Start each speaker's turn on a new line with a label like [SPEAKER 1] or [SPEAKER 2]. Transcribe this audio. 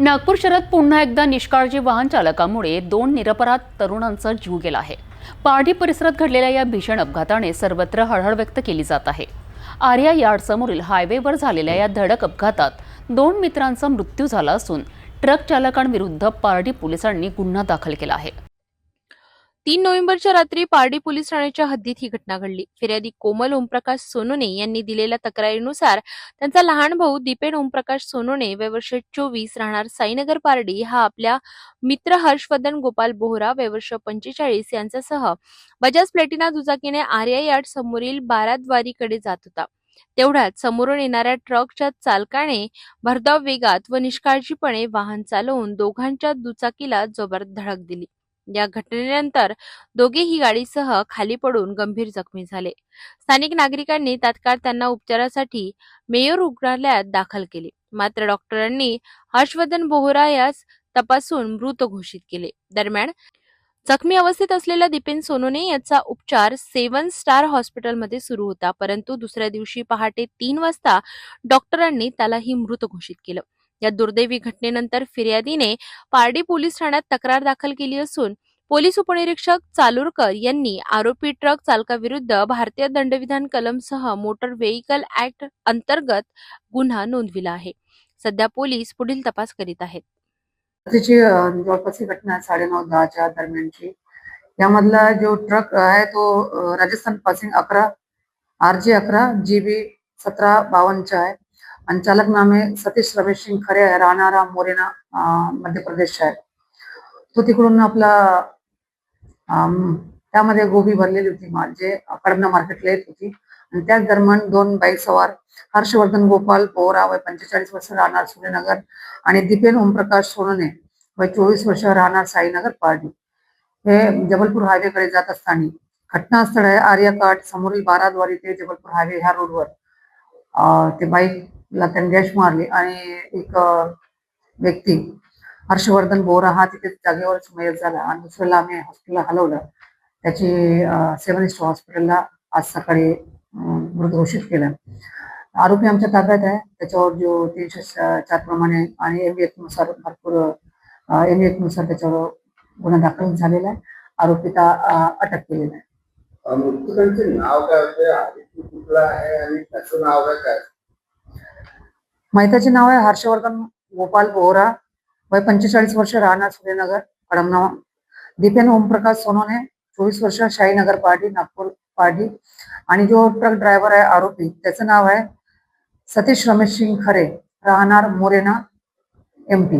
[SPEAKER 1] नागपूर शहरात पुन्हा एकदा निष्काळजी वाहन चालकामुळे दोन निरपराध तरुणांचा जीव गेला आहे. पारडी परिसरात घडलेल्या या भीषण अपघाताने सर्वत्र हळहळ व्यक्त केली जात आहे. आर्या यार्डसमोरील हायवेवर झालेल्या या धडक अपघातात दोन मित्रांचा मृत्यू झाला असून ट्रक चालकांविरुद्ध पारडी पोलिसांनी गुन्हा दाखल केला आहे.
[SPEAKER 2] तीन नोव्हेंबरच्या रात्री पारडी पोलीस ठाण्याच्या हद्दीत ही घटना घडली. फिर्यादी कोमल ओमप्रकाश सोनोने यांनी दिलेल्या तक्रारीनुसार त्यांचा लहान भाऊ दिपेन ओमप्रकाश सोनोने वयवर्ष चोवीस राहणार साईनगर पारडी हा आपल्या मित्र हर्षवर्धन गोपाल बोहरा वयवर्ष पंचेचाळीस यांच्यासह बजाज प्लॅटिना दुचाकीने आर्या यार्ड समोरील बाराद्वारीकडे जात होता. तेवढ्यात समोरून येणाऱ्या ट्रकच्या चालकाने भरधाव वेगात व निष्काळजीपणे वाहन चालवून दोघांच्या दुचाकीला जबर धडक दिली. या घटनेनंतर दोघेही गाडीसह खाली पडून गंभीर जखमी झाले. स्थानिक नागरिकांनी तात्काळ त्यांना उपचारासाठी मेयर रुग्णालयात दाखल केले. मात्र डॉक्टरांनी हर्षवर्धन बोहरा यास तपासून मृत घोषित केले. दरम्यान जखमी अवस्थेत असलेल्या दिपेन सोनोने याचा उपचार सेवन स्टार हॉस्पिटलमध्ये सुरू होता परंतु दुसऱ्या दिवशी पहाटे तीन वाजता डॉक्टरांनी त्यालाही मृत घोषित केलं. या दुर्दैवी घटनेनंतर फिर्यादीने पारडी पोलीस ठाण्यात तक्रार दाखल केली असून पोलीस उपनिरीक्षक चालुरकर यांनी आरोपी ट्रक चालकाविरुद्ध भारतीय दंडविधान कलमसह मोटर व्हेकल ऍक्ट अंतर्गत गुन्हा नोंदविला आहे. सध्या पोलीस पुढील तपास करीत आहेत.
[SPEAKER 3] त्याची जवळपास ही घटना दहाच्या दरम्यानची. यामधला जो ट्रक आहे तो राजस्थान पासिंग अकरा आर जी अकरा जी बी सतरा बावनचा आहे. आणि चालक नामे सतीश रमेश सिंग खरे आहे राहणारा मोरेना मध्य प्रदेशचा आहे. तो तिकडून आपला अं, त्यामध्ये गोबी भरलेली होती जे कडमना मार्केटला येत होती. आणि त्याच दरम्यान दोन बाईक सवार हर्षवर्धन गोपाल पोहरा वय पंचेचाळीस वर्ष राहणार सूर्यनगर आणि दीपेन ओमप्रकाश सोनने वय चोवीस वर्ष राहणार साईनगर पारडी. हे जबलपूर हायवेकडे जात असताना घटनास्थळ आहे आर्यकाट समोरील बाराद्वारी ते जबलपूर हायवे ह्या रोडवर ते ते ला त्यांनी डॅश मारली आणि एक व्यक्ती हर्षवर्धन बोरा हा तिथे जागेवरच मयत झाला आणि दुसऱ्याला आम्ही हॉस्पिटलला हलवलं. त्याची सेवन इस्ट हॉस्पिटलला आज सकाळी मृत घोषित केलं. आरोपी आमच्या ताब्यात आहे. त्याच्यावर जो तीनशे चार प्रमाणे आणि एमनुसार भरपूर एमनुसार त्याच्यावर गुन्हा दाखल झालेला आहे. आरोपीला अं, अटक केलेला आहे.
[SPEAKER 4] मृतकांचे नाव काय होते? कुठला आहे? आणि त्याचं नाव काय काय?
[SPEAKER 3] मैताचे नाव आहे हर्षवर्धन गोपाल बोहरा. वय पंचेचाळीस वर्ष राहणार सूर्यनगर कडमनावा दीपेन ओमप्रकाश सोनोने चोवीस वर्ष शाहीनगर पार्टी नागपूर पार्टी. आणि जो ट्रक ड्रायव्हर आहे आरोपी त्याचं नाव आहे सतीश रमेश सिंग खरे राहणार मोरेना एम पी.